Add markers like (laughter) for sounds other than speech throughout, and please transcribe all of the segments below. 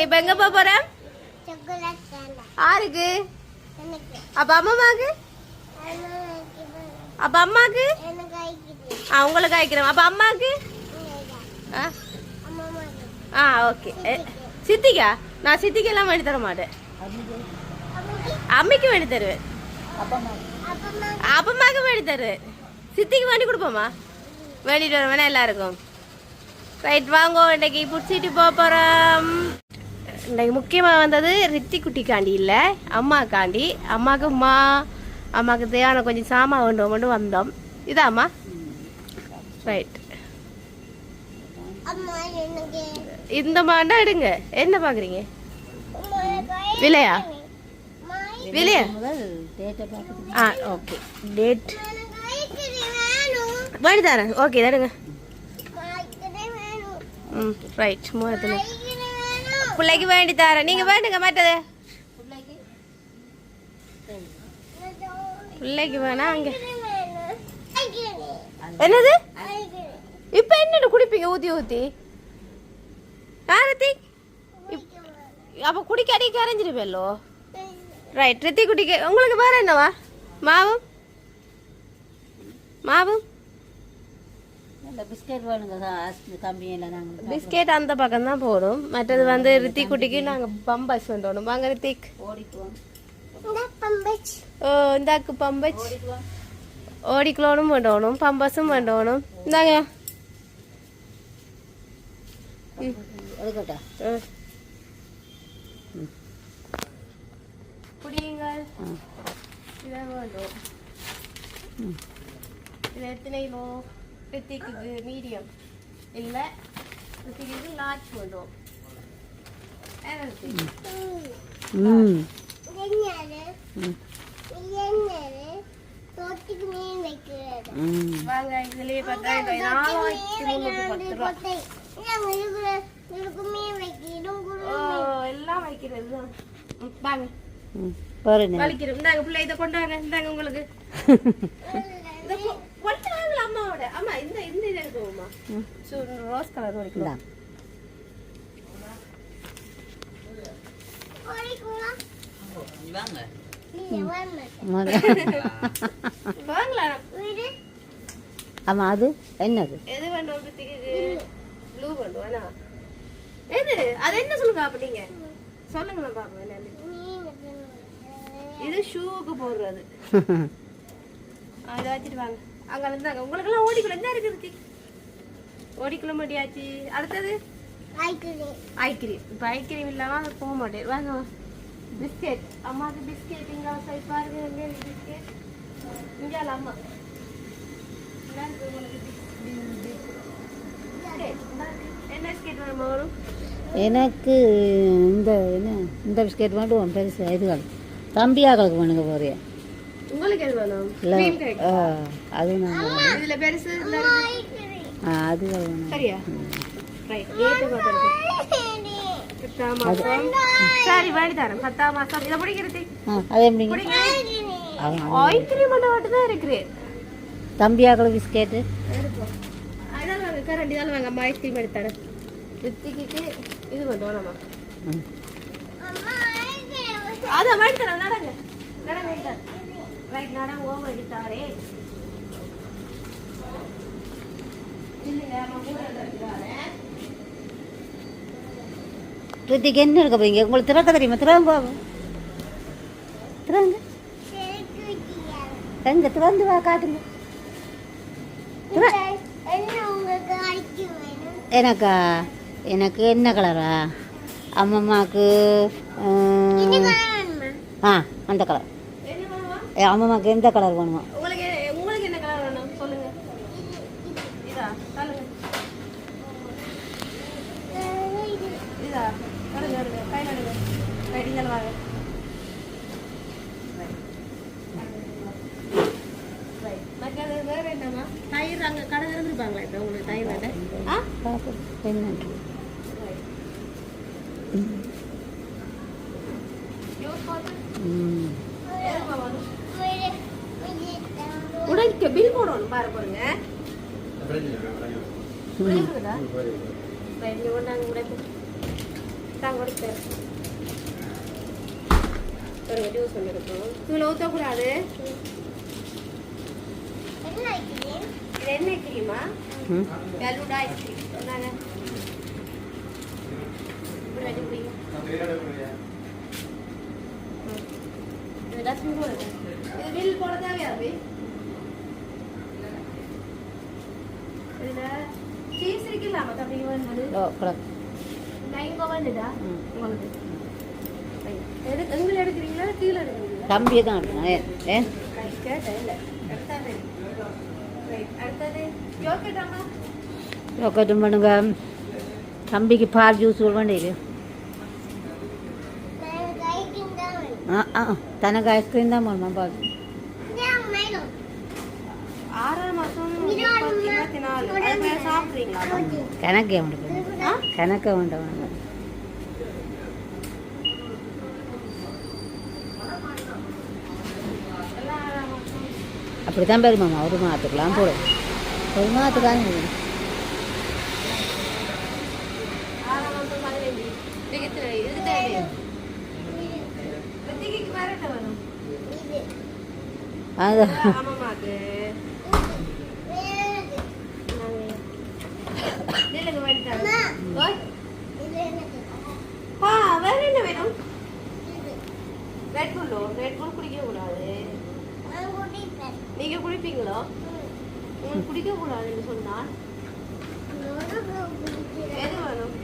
நாங்க இப்ப எங்க போக போறோம் ஆருக்கு அப்ப அம்மாக்கு? அப்ப அம்மாக்கு? உங்களுக்கு ஆயிக்கிறோம் அப்ப அம்மாக்கு? ஆ. ஆ ஓகே. சித்திக்கா நான் சித்திக்கு எல்லாம் வேண்டி தர மாட்டேன். அம்மிக்கு வேண்டி தருவேன். அப்பம்மாக்கு வேண்டி தருவேன் சித்திக்கு வேண்டி கொடுப்போமா? வேண்டிட்டு வருவேனா எல்லாருக்கும். ரைட் வாங்கோ இன்னைக்கு பிடிச்சிட்டு போக போகிறோம் இன்னைக்கு முக்கியமாக வந்தது ரித்தி குட்டிக்காண்டி இல்லை அம்மாக்காண்டி. அம்மாவுக்கு மா அம்மாவுக்கு தேவையான கொஞ்சம் சாமான் வேண்டும் கொண்டு வந்தோம். இதாம்மா ரைட் இந்த மாண்டா எடுங்க. என்ன பார்க்குறீங்க விலையா? விலையா? ஆ ஓகே டேட் வேணும் தரேன். ஓகே வேணும். ம் ரைட் மூவத்தில் பிள்ளைக்கு வேண்டி தரேன். நீங்கள் வேண்டுங்க மற்றது. பிள்ளைக்கு வேணா அங்கே. என்னது? இப்ப இப்போ குடிப்பீங்க? ஊத்தி ஊத்தி. ரித்திக் அப்போ குடிக்க அடிக்க கரைஞ்சிருப்பேல்லோ ரைட் ரித்தி குடிக்க உங்களுக்கு வேற என்னவா? மாவும்? மாவும்? இந்த பிஸ்கெட் வேணுங்க ஹாஸ்பிட்டல் தம்பியில் நாங்கள் பிஸ்கெட் அந்த பக்கம் தான் போடும் மற்றது வந்து ரித்திக் குட்டிக்கு நாங்கள் பம்பஸ் வேண்டணும் வாங்க ரித்திக். ஓடிக்குவோம். இந்த பம்பச் ஓ இந்தாக்கு பம்பச் ஓடிக்குளோனும் வேண்டணும் பம்பஸும் வேண்டணும் இந்தாங்க. குடியுங்கள் இது எத்தனை ரித்திக்கு மீடியம் இல்லை ரித்திக்கு லார்ஜ் வேண்டும் என்ன ரித்திக்? ம் என்னது ம். என்னது தோட்டுக்கு மீன் வைக்கிறது ம் வாங்க இதுலயே பார்த்தா நாலாயிரத்தி முந்நூற்றி பத்து ரூபா எல்லாம் வைக்கிறது வாங்க வலிக்கிறோம் இந்தாங்க பிள்ளை இதை கொண்டாங்க இந்தாங்க உங்களுக்கு இந்த கொ- கொண்டு வாங்கல அம்மா இந்த இந்த இது எடுக்கணுமா ம். ரோஸ் கலர் வரைக்கும். ஆமாம் அது என்னது? எது வேண்டும் ப்ளூ வேணா. எது? அது என்ன சொல்லுங்க அப்படிங்க சொல்லுங்களேன் பாப்போம் என்னன்னு. இது ஷூவுக்கு போடுறது. (laughs) இதை வச்சுட்டு வாங்க. அங்க இருந்தாங்க உங்களுக்கெல்லாம் ஓடிக்குள்ள என்ன இருக்கு ரித்திக் ஓடிக்குள்ள முடியாச்சு அடுத்தது? ஐஸ்கிரீம். இப்போ ஐஸ்கிரீம் இல்லாமல் அது போக மாட்டேன். வாங்க பிஸ்கெட். அம்மாவுக்கு பிஸ்கெட். இங்கே சைட் பாருங்க எங்கே பிஸ்கெட்? இங்கே அம்மா. என்ன பிஸ்கெட் வேணுமா வரும் எனக்கு இந்த என்ன இந்த பிஸ்கெட் மட்டும் பெருசு இதுகள் தம்பியாக்களுக்கு வேணுங்க போறியா. உங்களுக்கு எது வேணும்? அது நாங்கள் இதுல பெருசு அது வேணும். சரியா? சரி வேண்டி தரேன். பத்தாம் மாசம். இதை பிடிக்கிறது ஆ அது அவன் ஐஸ்கிரீம் மட்டும் தான் பிஸ்கெட்டு. எடுப்போம். அதான் வாங்க. கரண்டி தான் வாங்க. அம்மா ஐஸ்கிரீம் எடுத்தாரு ரித்திக்கு இது பண்ணுவோம் நம்ம ம். அதான் வாங்கி தரேன். நடங்க. நடங்க எடுத்தாரு ரைட் நடங்க ஓவர் எடுத்தாரே ரித்திக்கு என்ன இருக்க போறீங்க? உங்களுக்கு திறக்க தெரியுமா? திறங்க பாபு திறங்க. எங்க திறந்து வா காட்டுங்க எனக்கா? எனக்கு என்ன கலரா அம்மம்மாக்கு ஆ. அந்த கலர் என்ன எந்த கலர் வேணுமா உங்களுக்கு உங்களுக்கு என்ன கலர் வேணும் சொல்லுங்க இதா சொல்லுங்க இதா நடுங்க நடுங்க கை நடுங்க ரைட் இங்கே வாங்க Right. மற்றது வேற என்னம்மா தயிர் அங்கே கடை இருந்துருப்பாங்களா இப்போ உங்களுக்கு தயிர் வேண்டேன் ஆ பாப்பு என்ன யூஸ் போட்டு ம் எதுக்கு வேணும் உடைக்க பில் போடணும் பாரு பாருங்க விழுகுதா ரைட் இங்கே கொண்டாங்க உடைப்பு தான் கொடுத்தேன் ஒரு ஜூஸ் ஒன்று இருக்கும் இதில் ஊற்றக்கூடாது என்ன வைக்கிறேன் இது என்ன கிரீமா ம் ஃபெலூடா ஐஸ்கிரீம் சொன்னாங்க இப்படி இது டஸ்ட்பின் இது பில் போட தேவையா அபி இதில் சீஸ் இருக்குல்லாமா தம்பிக்கு வேணுது ஓ கிடக்கு நான் இங்கே வேண்டுதா ம். உங்களுக்கு எது எங்களை எடுக்கிறீங்களா கீழே எடுக்கிறீங்களா தம்பியை தான் எடுக்கணும் ஒக்கட்டும் பண்ணுங்க தம்பிக்கு பால் ஜூஸ் வேணும் ஆ ஆ தனக்கு ஐஸ்கிரீம் தான் வேணுமா பால் இதான் வேணும் ஆறாம் மாதம் இருபத்தி நாலு அது மேலே சாப்பிட்றீங்களா கணக்கு உண்டு ஆ கணக்க வேண்டாம் வேண்டாம் எல்லாம் அப்படி தான் ஒரு மாதத்துக்குலாம் போடும் ஒரு மாதத்துக்கான அது ஆறாம் மாதம் பதினஞ்சு இதுக்கு இதுக்கு தேவை ரித்திக்கு வேறட்ட வரும் இது அது ஆமாம்மாக்கு வேறது நில்லுங்க வேண்டாங்க ஓய் இது என்னது ஆ வேற என்ன வேணும் இது புல்லோ ரெட் புல் குடிக்க கூடாது. நீங்க குடிப்பீங்களோ? உங்களுக்கு குடிக்க கூடாதுன்னு சொன்னால் எது வேணும்?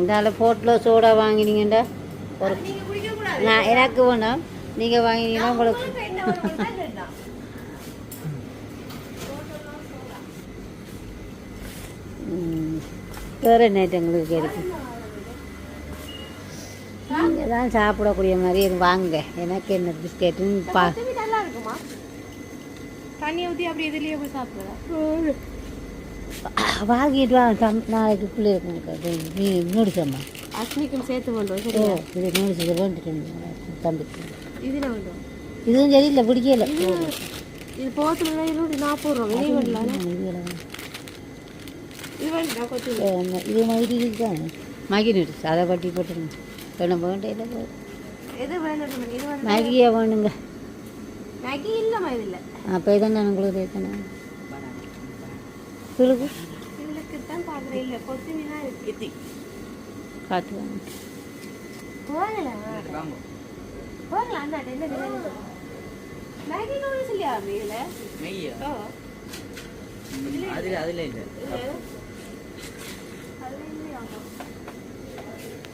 இந்தால போட்டில் சோடா வாங்கினீங்கண்டா. ஒரு நீங்க குடிக்க கூடாது. நான் எனக்கு வேணாம். நீங்கள் வாங்கினீங்கன்னா உங்களுக்கு உங்களுக்கு என்ன வேணும் தான் கேட்டான். ம், வேறு என்ன ஐட்டங்களுக்கு கிடைக்கும் நீங்கள் தான் சாப்பிடக்கூடிய மாதிரி எனக்கு வாங்குங்க எனக்கு என்ன பிஸ்கெட்டுன்னு பா இருக்குமா? தண்ணி ஊற்றி அப்படி இதுலயே போய் சாப்பிடுறா வாங்கிட்டு வா தம் நாளைக்கு பிள்ளைகளுக்கு நீ நூடுசம்மா அஸ்மிக்கும் சேர்த்து பண்ணுறோம் சரியா? இது நூடுசு வேண்டிட்டு தம்பிக்கு. இதில் வேண்டும் இதுவும் சரியில்லை பிடிக்கல. இது இருநூற்றி நாற்பது ரூபா. வெளியே பண்ணலாம் இது மாதிரி தான் மேகி நூடுல்ஸ் அதை கட்டி போட்டுருங்க வேணும் வேண்டியது எது வேணும் இது வந்து மேகியே வேணுங்க மேகி இல்லைம்மா இதில் அப்போ இதான் உங்களுக்கு இருக்கணும் சொல்லுங்க இதுக்கு தான் பார்க்குறேன் இல்லை வாங்க போகலாம் போகலாம் அந்த என்ன வேணும் மேகி நூடுல்ஸ் இல்லையா இதில் மெய்யா ஓ அதுல அதுல இல்ல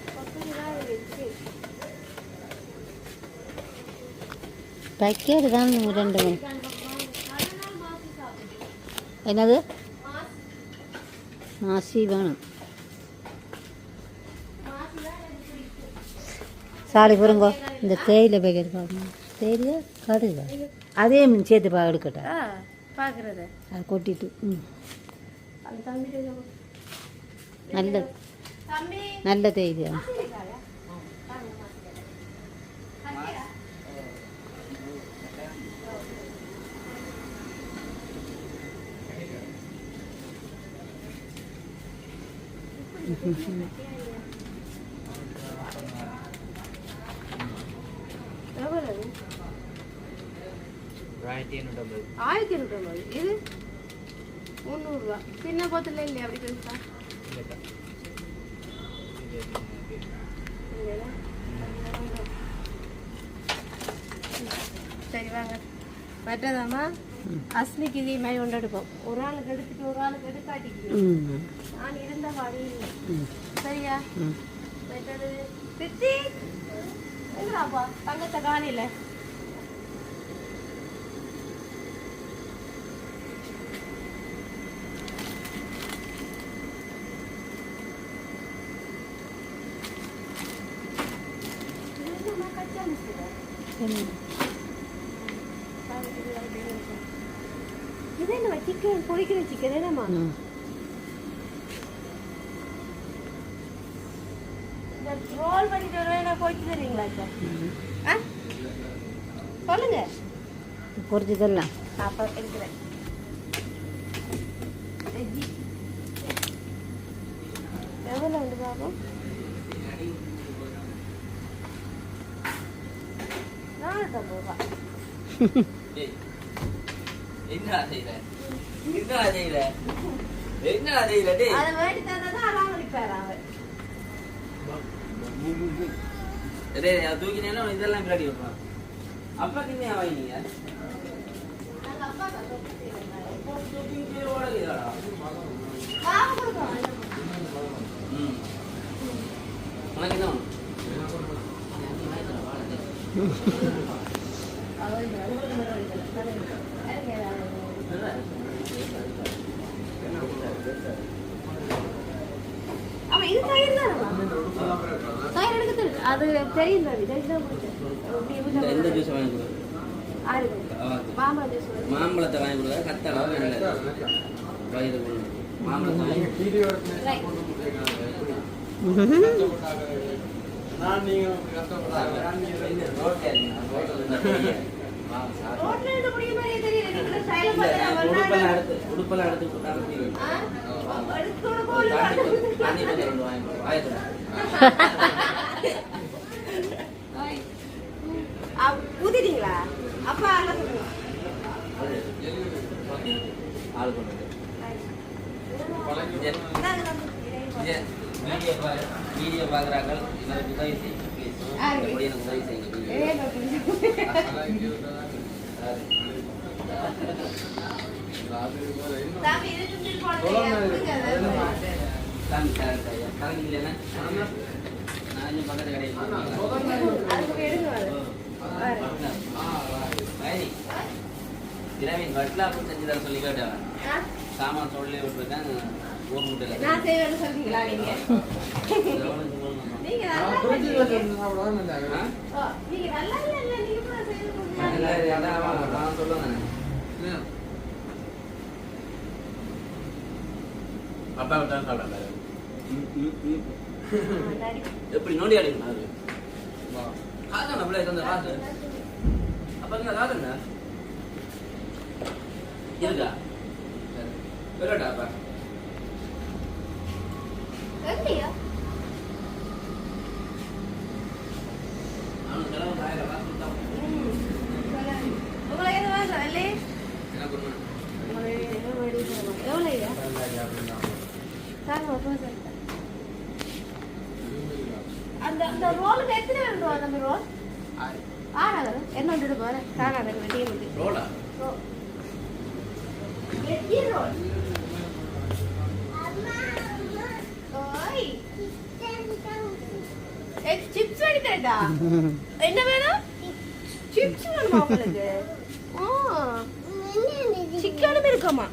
கொத்துமி தான் ரெண்டு மணி. என்னது? மாசி வேணும். சாலை புரிங்கோ இந்த தேயிலை பேக்கெட் பார்க்கணும் தேயிலையா? கடுதா அதே மீன் சேர்த்து பா எடுக்கட்டா? பார்க்குறது அதை கொட்டிட்டு ம். அது தேயிலையா எவ்வளவு ஆயிரத்தி எண்ணூற்றி ஐம்பது ஆயிரத்தி இருநூற்றம்பது இது முந்நூறுரூவா சின்ன போத்தில் இல்லையா? அப்படி இல்லையா? சரி வாங்க. மற்றதாம்மா அஸ்மிக்கு இதே மாதிரி கொண்டு எடுப்போம். ஒரு ஆளுக்கு எடுத்துட்டு ஒரு ஆளுக்கு எடுக்காட்டிக்கு நான் இருந்த வழி இல்லை ம். சரியா மற்றது சித்தி எங்கடாப்பா தங்கத்தை காணில இது என்ன சிக்கன் பொரிக்கிற சிக்கன் என்னம்மா ம் இந்த ரோல் பண்ணிட்டு வருவேன் தரீங்களா சார் ஆ சொல்லுங்க. பொறிச்சு தரலாம் அப்போ எடுக்கிறேன். எவ்வளோ வந்து பார்ப்போம் நானூற்றம்பது ரூபா. (laughs) ஏய், என்னடா என்னடா செய்யற என்னடா செய்யற டேய். அதை வேண்டி தந்தா அவன் டேய் அதை இதெல்லாம் வைப்பான் அப்பா கிண்ணே அப்பா. தூக்கிட்டு உனக்கு என்ன வேணும்? அவருக்கு அனுபவம் இல்லை. அவன் இது தயிர். அது தெரியும் தானே, தயிர் குடிச்சேன். இந்த ஜூஸ் வாங்கி ஜூஸ். மாம்பழத்தை வாங்கி கொடுக்க கத்தாழை நல்லது. வயிறு மாம்பழத்தை. நீங்க (laughs) உடுப்பெல்லாம். எடுத்து உடுப்பெல்லாம் எடுத்து தண்ணி. கொஞ்சம் ரெண்டு வாங்கி ஊத்திட்டீங்களா அப்பா அங்க சொல்லுங்க ஆளு. இங்க, வீடியோ பாரு- வீடியோ பார்க்குறாங்க எனக்கு உதவி செய்யுங்க எனக்கு உதவி செய்யுங்க திரவின் செஞ்சு தர சொல்லி சாமான் சொல்லி விட்டுருக்கேன் நான் செய்வேன்னு சொல்றீங்களா நீங்க? நீங்க நல்லா நீங்க நல்லா இல்ல இல்ல நீங்க கூட செய்து கொடுங்க. நான் சொல்லுவேன் அப்பா விட்டா சாப்பிடாது ஆ, டாடி. எப்படி நோண்டி அடிக்கணும் அது? காசு நம்மளே தந்த காசு. அப்ப இங்க காசு என்ன? இருக்கா? பெருடா அப்பா எப்படியா? அவனுக்கு செலவு ஆயிரம் காசு கொடுத்தான் ம். சொல்லுங்க. உங்களுக்கு எது வேணும் இல்லை எனக்கு ஒண்ணு எவ்வளோ ஐயா தாங்க ஒரு சார் அந்த அந்த ரோலுக்கு எத்தனை வேணும் ரோல் அந்த ரோல் ஆறாவது என்ன வந்துட்டு வெட்டியே விட்டு ரோலா வெட்டிய ரோல் சிப்ஸ் வாங்கி தரட்டா என்ன வேணும் சிப்ஸ் வேணுமா உங்களுக்கு ஓ சிக்கனும் இருக்குமா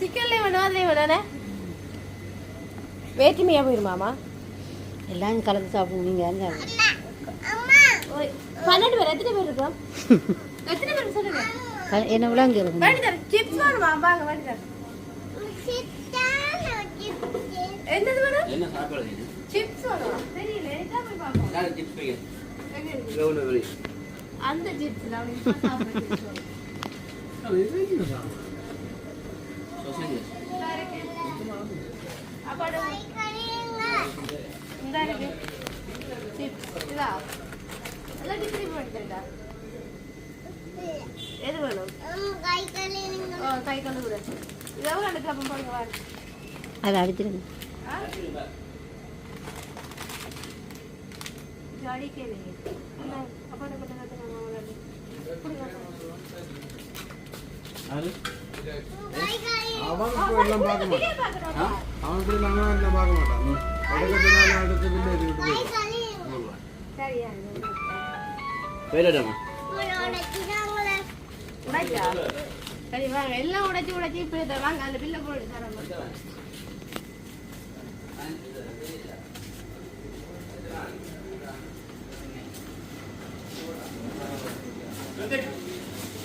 சிக்கன்லேயும் வேணும் அதுலேயும் வேணானே வேற்றுமையாக போயிருமாமா எல்லாம் கலந்து ஓய், பன்னெண்டு பேர் எத்தனை பேர் இருக்கோம் எத்தனை பேர் சொல்லுங்க என்ன விளாங்க இருக்கும் சிப்ஸ் வேணுமா வாங்க வாங்கி தரேன் என்னது வேணும் என்ன சாப்பாடு சிப்ஸ் வேணுமா தெரியல இதான் போய் பார்ப்போம் யாரு டிப்ஸ் போய் எங்க இருக்கு? கவுன வெளி அந்த சிப்ஸ் தான் அவனுக்கு இப்ப சாப்பிடுற chips வேணும். சொசைட்டி இதா இருக்கு. அப்ப அது இந்தா இருக்கு. chips. இதா? எல்லாம் டிஃபரெண்ட் பண்ணி தரட்டா? எது வேணும் ஓ, கை கண்டு கூட இது எவ்வளோ எடுத்து அப்போ போடுங்க வாங்க அதை அடிச்சிருங்க ஆ? ஜாடி கேளுங்க இந்தா, எல்லாம் பார்க்க மாட்டான் எல்லாம் பார்க்க மாட்டான் சரியா உடைச்சா சரி வாங்க எல்லாம் உடைச்சு உடைச்சி இப்ப வாங்க அந்த பில்ல போட்டு தரேன்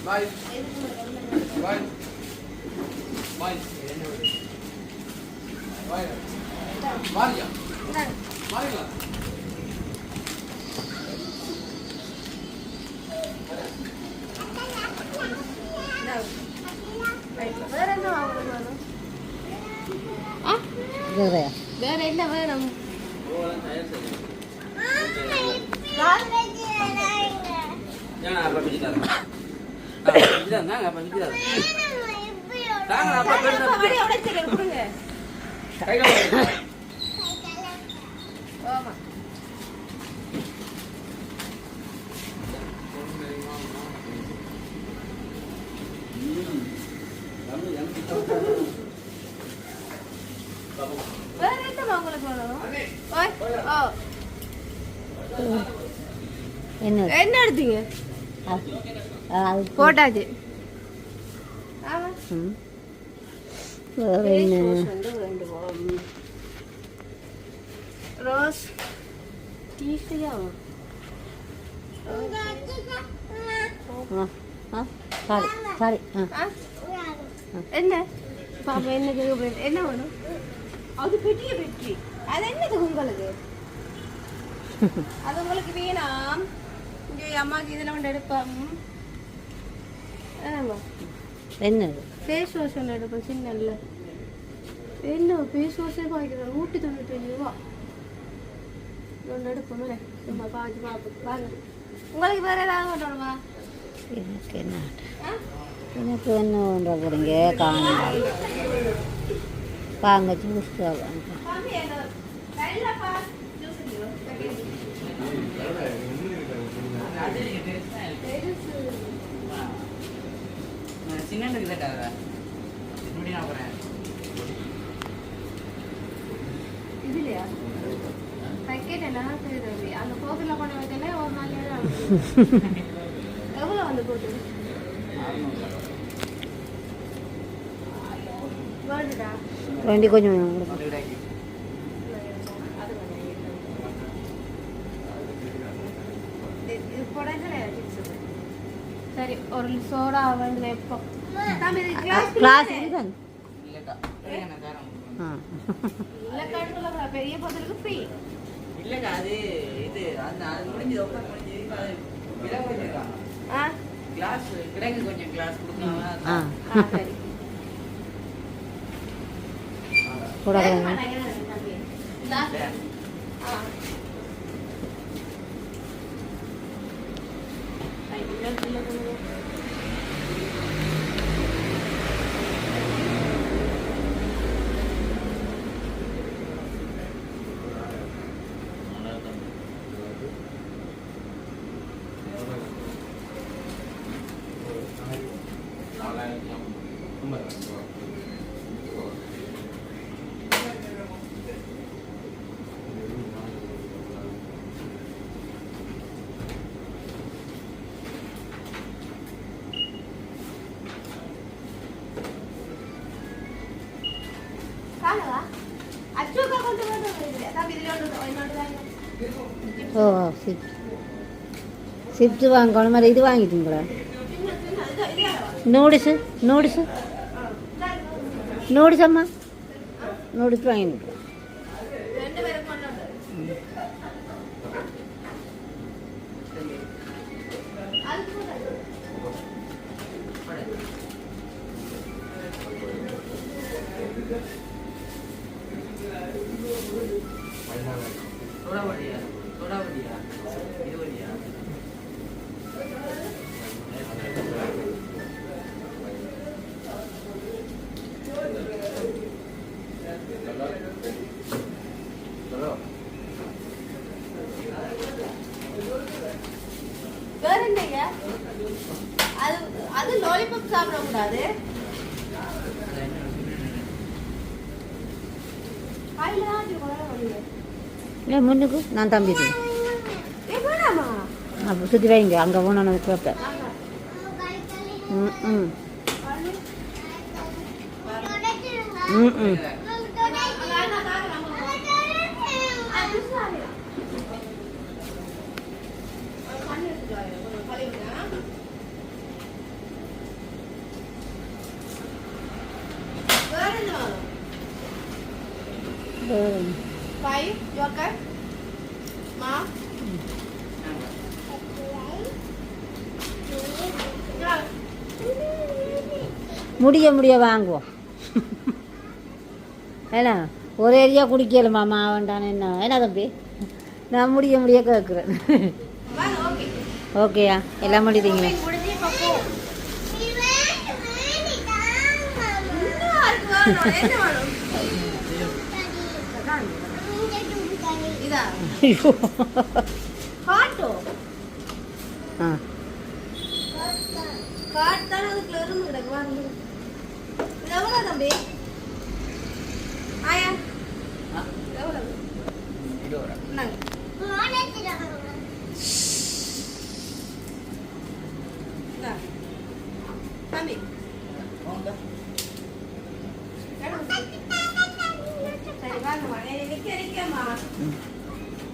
பாய் பாய் பாய் பாய் மாரியா மாரியா வேற என்ன வேணும்? ஏன்னா அப்பா அப்பா தாங்க அப்பா ஆமா என்ன என்ன எடுத்தீங்க போட்டாச்சு. வேற என்ன? ரோஸ் சாரி சாரி என்ன? பாப்பா என்ன என்ன வேணும்? அது பெரிய பெட்டி அது என்னது உங்களுக்கு? (laughs) அது உங்களுக்கு வேணாம். இங்கே அம்மாக்கு இதில் ஒன்று எடுப்போம். ஆமா என்னது ஃபேஸ் வாஷ் ஒன்று எடுப்போம் சின்னல்ல. என்ன ஃபேஸ் வாஷே வாங்கிக்கிறோம் நூற்றி தொண்ணூத்தஞ்சு ரூபா. ஒன்று எடுப்போம்ல. சும்மா பாஞ்சு பார்ப்போம் வாங்க உங்களுக்கு வேற ஏதாவது கொண்டு எனக்கு என்ன? ஆ? எனக்கு என்ன பண்ணுற போகிறீங்க காணும் வாங்க ஜூஸ் வாங்க. பாம்பி என்ன கையிலப்பா ஜூஸ் இல்லையோ சின்னண்டுக்கு கேட்டாங்க இப்படி நான் போகிறேன் இதுலையா பக்கெட் என்ன தெரியுது அந்த கோவிலில் கொண்டு வைக்கல ஒரு நாள் ஏழு எவ்வளோ வந்து போட்டு வேண்டுடா வேண்டி கொஞ்சம் இது சரி ஒரு சோடா வந்து வைப்போம் தம்பி இது கிளாஸ் கிளாஸ் இருக்காங்க இல்லைக்கா என்ன காரம் ஆ இல்லை கட்டுல பெரிய பொருளுக்கு ஃப்ரீ இல்லைக்கா அது இது அந்த அது முடிஞ்சது ஒப்பந்தம் முடிஞ்சது இப்போ அது விலை முடிஞ்சிருக்காங்க ஆ கிளாஸ் கிடங்கு கொஞ்சம் கிளாஸ் கொடுக்கணும் ஆ ஆ சரி கூட சரி, கொடுங்க. பண்ண, என்ன தம்பி? கிளாஸ் ஆ ஐ, இல்லை, இல்லை, இல்லை. காணவா அச்சோக்கா கொண்டு வந்து தம்பி இதில் ஒன்று என்னோட தாங்க ஓ சிப் சிப்ஸ் வாங்கணும் மாதிரி இது வாங்கிட்டீங்களா நூடுல்ஸு நூடுல்ஸு நூடுல்ஸ் அம்மா நூடுல்ஸ் வாங்கிட்டு நம்ம. தொடச்சிருங்க. ஆ, புதுசா இல்லையா? ஆ, தண்ணி எடுத்துட்டு வாங்க. கொஞ்சம் கழுவுங்க. வேற என்ன வேணும்? வேறு Five, yogurt. Ma. முடிய முடிய வாங்குவோம். ஏன்னா ஒரு ஏரியா குடிக்கல மாமா வேண்டான்னு என்ன? என்ன தம்பி நான் முடிய முடிய கேட்குறேன் ஓகேயா எல்லாம் முடிதீங்களா ஆ காட்டு. தானே அதுக்குள்ள இருந்து கிடக்கு எவ்வளோ தம்பி? ஆயா? எவ்வளோ இந்தாங்க மானத்துல இந்தாங்க. தம்பி. சரி வாங்கம்மா நீ நிக்க நிக்கம்மா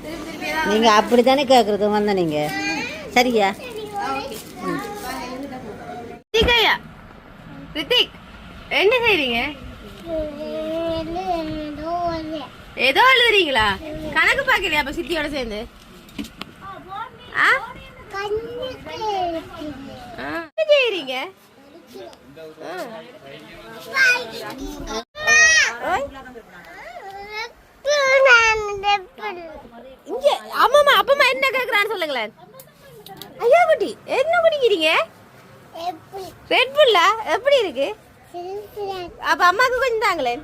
திருப்பி திருப்பி ஏதாவது நீங்கள் அப்படி தானே கேட்குறது வந்த நீங்கள் சரியா? ரித்திகையா ரித்திக். என்ன செய்றீங்க? ஏதோ எழுதுறீங்களா கணக்கு பார்க்கலையா அப்ப சித்தியோட சேர்ந்து? செய்றீங்க. இங்க அப்பமா என்ன கேக்குறான்னு சொல்லுங்களேன். ஐயா குட்டி என்ன குடிக்கிறீங்க? ரெட் புல்லா எப்படி இருக்கு. அப்ப அம்மாக்கு கொஞ்சம் தாங்களேன்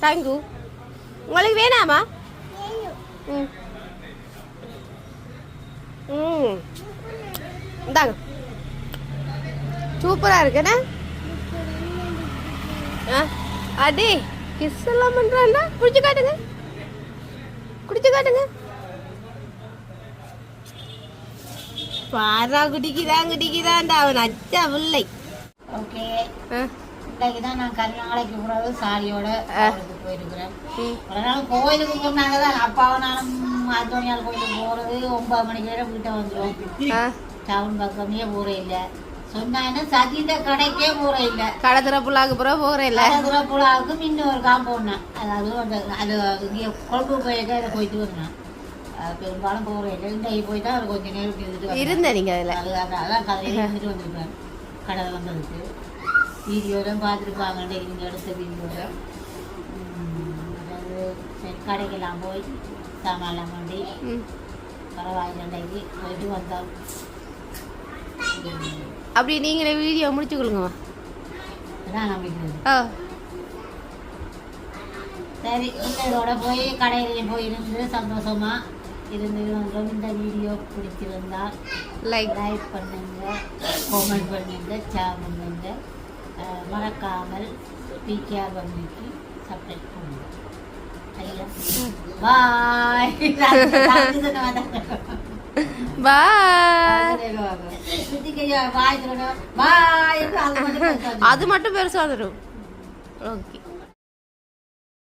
தங்கு. உங்களுக்கு வேணாமா? ம். ம். இந்தாங்க. சூப்பரா இருக்குண்ணே ஆ அடே கிஸ் எல்லாம் பண்றான்னா? குடிச்சு காட்டுங்க. குடிச்சு காட்டுங்க. பாரா குடிக்குதான் குடிக்குதான்டா. அவன் அச்சா பிள்ளை ஓகே. இன்னைக்கு தான் நான் கருநாளைக்கு பிறகு சாரியோட போயிருக்கிறேன். ஒரு நாள் கோயிலுக்கு போனாங்க தான். அப்பாவும் நானும் ஆத்தோனியால் கோயிலுக்கு போகிறது ஒன்பது மணிக்கு வரை வீட்டை வந்துடும் டவுன் பக்கமே போகிற இல்லை. சொன்னாங்க சதிந்த கடைக்கே போகிற இல்லை. கடை திறப்புலாக்கு பிறகு போகிறேன் இல்லை. புலாவுக்கு இன்னொரு காம்பவுண்ட் அதாவது அந்த அது இங்கே கொழும்பு போயிருக்க போயிட்டு அது பெரும்பாலும் போகிற இல்லை. இன்றைக்கு போய் தான் அவர் கொஞ்ச நேரம் இருந்துட்டு. இருந்தேன் நீங்கள் அதில். அது அது அதான் கதையில இருந்துட்டு வந்திருப்பேன் கடை வந்ததுக்கு வீடியோலாம் பார்த்துருப்பாங்க நீங்கள் எடுத்த சரி கடைக்கெல்லாம் போய் சாமான்லாம் பண்ணி ம். பரவாயில்ல இன்றைக்கு போயிட்டு வந்தோம். அப்படி நீங்களே வீடியோ முடிச்சு ஆ. சரி இதோட போய் கடையிலையும் போய் இருந்து சந்தோஷமா இருந்து வந்தோம் இந்த வீடியோ பிடிச்சிருந்தால் லைக் லைக் பண்ணுங்க கமெண்ட் பண்ணுங்க ஷேர் பண்ணுங்க. அஹ் மறக்காமல் பிகேஆர் பண்ணிக்கு சப்ஸ்கிரைப் பண்ணுங்க. சரியா பாய் பாய் அது மட்டும் பெருசாக வந்துடும் ஓகே